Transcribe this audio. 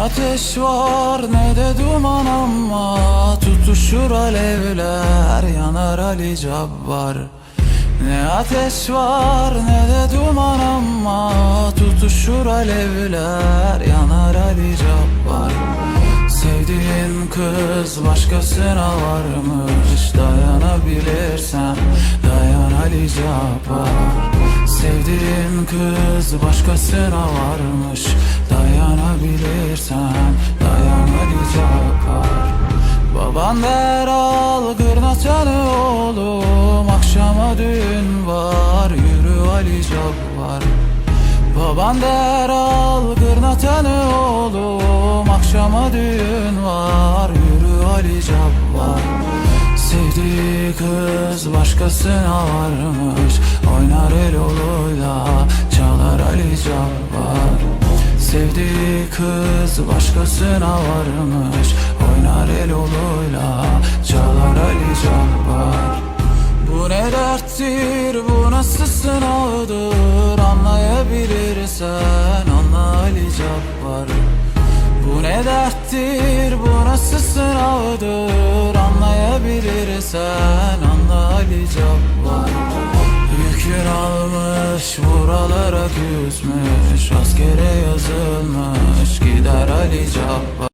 ateş var ne de duman ama Tutuşur alevler yanar Ali Cabbar. Ne ateş var ne de duman ama Tutuşur alevler yanar Ali Cabbar. Sevdiğin kız başkasına varmış Dayanabilirsen dayan Ali Cabbar. Sevdiğin kız başkasına varmış Baban der al gırnaçanı oğlum. Akşama düğün var yürü Ali Cabbar. Baban der al gırnaçanı oğlum. Akşama düğün var yürü Ali Cabbar. Sevdiği kız başkasına varmış. Oynar el oluyla çalar Ali Cabbar. Sevdiği kız başkasına varmış. Oynar el derttir bu nasıl sınavdır Anlayabilirsen anla Ali Cabbar Bu ne derttir bu nasıl sınavdır Anlayabilirsen anla Ali Cabbar Yükün almış buralara küsmüş Askere yazılmış gider Ali Cabbar